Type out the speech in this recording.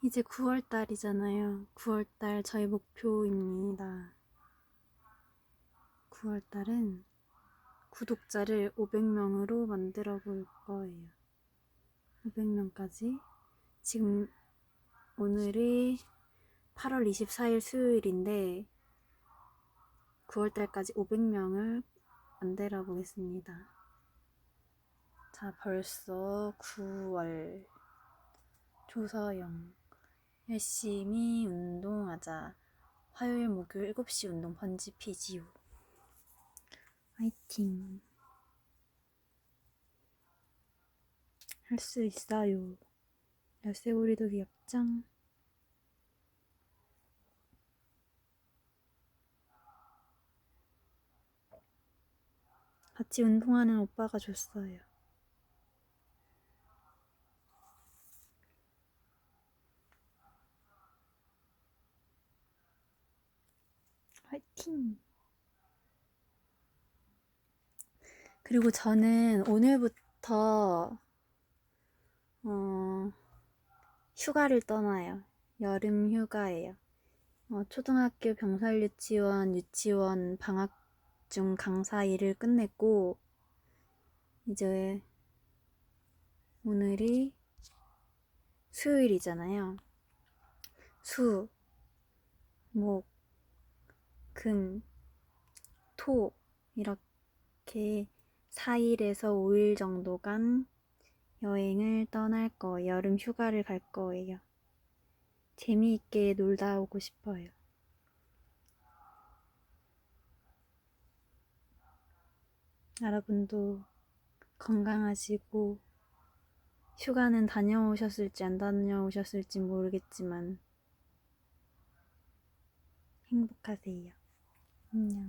이제 9월달이잖아요. 9월달 저희 목표입니다. 9월달은 구독자를 500명으로 만들어 볼 거예요. 500명까지. 지금 오늘이 8월 24일 수요일인데 9월달까지 500명을 만들어 보겠습니다. 자, 벌써 9월. 조서영. 열심히 운동하자. 화요일, 목요일 7시 운동 번지 피지오. 화이팅. 할 수 있어요. 열쇠고리도 귀엽짱. 같이 운동하는 오빠가 줬어요. 화이팅! 그리고 저는 오늘부터 어, 휴가를 떠나요. 여름 휴가예요. 어, 초등학교 병설 유치원, 유치원 방학 중 강사 일을 끝냈고 이제 오늘이 수요일이잖아요. 수, 목, 금, 토 이렇게 4일에서 5일 정도간 여행을 떠날 거, 여름 휴가를 갈 거예요. 재미있게 놀다 오고 싶어요. 여러분도 건강하시고 휴가는 다녀오셨을지 안 다녀오셨을지 모르겠지만 행복하세요. 안녕.